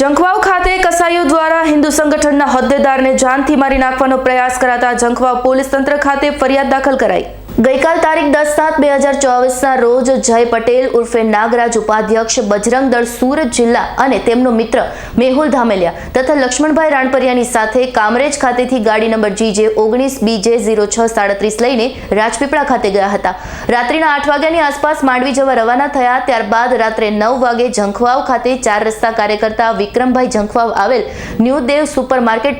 જંખવાવ ખાતે કસાઈઓ દ્વારા હિન્દુ સંગઠનના હોદ્દેદારને જાનથી મારી નાખવાનો પ્રયાસ કરાતા જંખવા પોલીસ તંત્ર ખાતે ફરિયાદ દાખલ કરાઈ. ગઈકાલ તારીખ દસ સાત બે હજાર ચોવીસના રોજ જય પટેલ ઉર્ફે નાગરાજ ઉપાધ્યક્ષ બજરંગ દળ સુરત જિલ્લા અને તેમનો મિત્ર મેહુલ ધામેલિયા તથા લક્ષ્મણભાઈ રાણપરિયાની સાથે કામરેજ ખાતેથી ગાડી નંબર જીજે ઓગણીસ બીજે ઝીરો છ સાડત્રીસ લઈને રાજપીપળા ખાતે ગયા હતા. રાત્રિના આઠ વાગ્યાની આસપાસ માંડવી જવા રવાના થયા, ત્યારબાદ રાત્રે નવ વાગે ઝંખવાવ ખાતે ચાર રસ્તા કાર્યકર્તા વિક્રમભાઈ ઝંખવાવ આવેલ ન્યૂ દેવ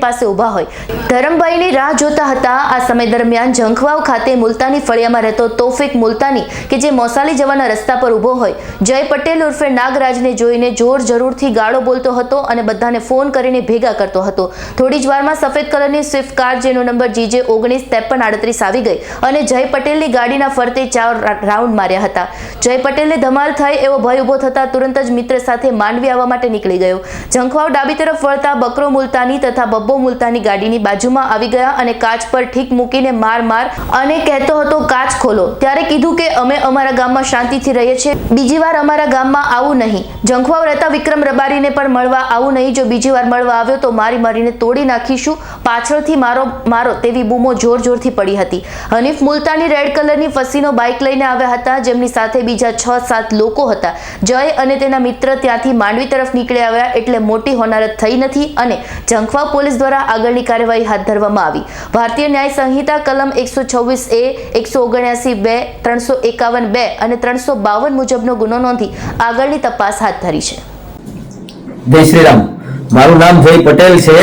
પાસે ઊભા હોય. ધરમભાઈની રાહ જોતા હતા. આ સમય દરમિયાન જંખવાવ ખાતે મુલતાની ફળિયામાં રહેતો તોફિક મુલતાની, કે જે મોસાલી જવાના રસ્તા પર ઊભો હોય. જય પટેલ ઉર્ફે નાગરાજને જોઈને જોર જરૂરથી ગાળો બોલતો હતો અને બધાને ફોન કરીને ભેગા કરતો હતો. થોડી જ વારમાં સફેદ કલરની સ્વિફ્ટ કાર, જેનો નંબર જીજે ઓગણીસ ત્રેપન આડત્રીસ આવી ગઈ અને જય પટેલની ગાડીના ફરતે ચાર રાઉન્ડ માર્યા હતા. જય પટેલને ધમાલ થાય એવો ભય ઊભો થતા તુરંત જ મિત્ર સાથે માંડવી આવવા માટે નીકળી ગયો. જંખવાવ ડાબી તરફ વળતા બકરો મુલતાની તથા બબ્બો મુલતાની ગાડીની બાજુમાં આવી ગયા અને કાચ પર ઠીક મૂકીને માર માર અને કહેતો હતો, કાચ ખોલો. ત્યારે કીધું કે, અમે અમારા ગામમાં શાંતિથી રહીએ છીએ. બીજી વાર અમારા ગામમાં આવું નહીં. જંખવાવ રહેતા વિક્રમ રબારીને પણ મળવા આવું નહીં. જો બીજી વાર મળવા આવ્યો તો મારી મારીને તોડી નાખીશું. પાછળથી મારો મારો, તેવી બૂમો જોર જોરથી પડી હતી. હનીફ મુલતાની રેડ કલરની ફસીનો બાઇક લઈને આવ્યા હતા. જેમની સાથે બીજા છ, સાત લોકો હતા. જય અને તેના મિત્ર ત્યાંથી માંડવી તરફ નીકળી આવ્યા એટલે મોટી હોનારત થઈ નથી અને જંખવા પોલીસ દ્વારા આગળની કાર્યવાહી હાથ ધરવામાં આવી. ભારતીય ન્યાય સંહિતા કલમ એકસો છવ્વીસ એ, એકસો ઓગણ્યાસી બે, ત્રણસો એકાવન બે અને ત્રણસો બાવન મુજબનો ગુનો નોંધી આગળની તપાસ હાથ ધરી છે. જય શ્રી રામ. મારું નામ જય પટેલ છે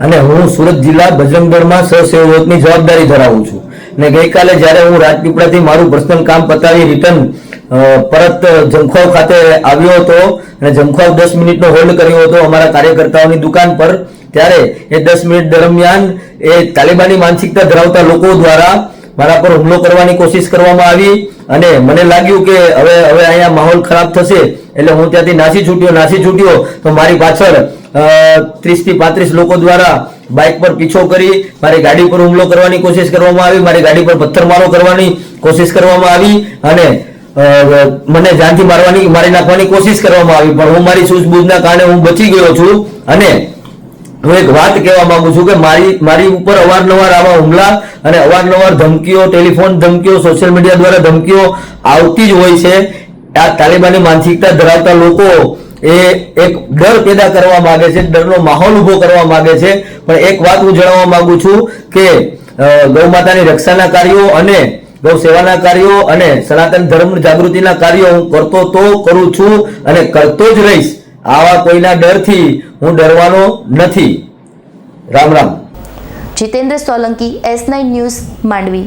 અને હું સુરત જિલ્લા બજરંગ દળમાં સહસેવકની જવાબદારી ધરાવું છું. અને ગઈકાલે જ્યારે હું રાજપીપળાથી મારું પર્સનલ કામ પતાવી રિટર્ન પરત જમખાવ ખાતે આવ્યો હતો અને જમખાવ દસ મિનિટનો હોલ્ડ કર્યો હતો અમારા કાર્યકર્તાઓની દુકાન પર, ત્યારે એ દસ મિનિટ દરમિયાન એ તાલિબાની માનસિકતા ધરાવતા લોકો દ્વારા મારા પર હુમલો કરવાની કોશિશ કરવામાં આવી અને મને લાગ્યું કે હવે હવે અહીંયા માહોલ ખરાબ થશે, એટલે હું ત્યાંથી નાસી છૂટ્યો નાસી છૂટ્યો, તો મારી પાછળ ત્રીસથી પાંત્રીસ લોકો દ્વારા બાઇક પર પીછો કરી મારી ગાડી પર હુમલો કરવાની કોશિશ કરવામાં આવી, મારી ગાડી પર પથ્થરમારો કરવાની કોશિશ કરવામાં આવી અને મને જાનથી મારવાની, મારી નાખવાની કોશિશ કરવામાં આવી. પણ હું મારી સૂઝબૂઝના કારણે હું બચી ગયો છું અને હું એક વાત કહેવા માંગુ છું કે મારી મારી ઉપર અવારનવાર આવા હુમલા અને અવારનવાર ધમકીઓ, ટેલિફોન ધમકીઓ, સોશિયલ મીડિયા દ્વારા ધમકીઓ આવતી જ હોય છે. આ તાલિબાની માનસિકતા ધરાવતા લોકો એ એક ડર પેદા કરવા માંગે છે, ડરનો માહોલ ઊભો કરવા માંગે છે. પણ એક વાત હું જણાવવા માંગુ છું કે ગૌ માતાની રક્ષાના કાર્યો અને ગૌ સેવાના કાર્યો અને સનાતન ધર્મ જાગૃતિના કાર્યો હું કરતો તો કરું છું અને કરતો જ રહીશ. આવા કોઈના ડરથી હું ડરવાનો નથી. Ram Ram. Jitendra Solanki, S nine news Mandvi.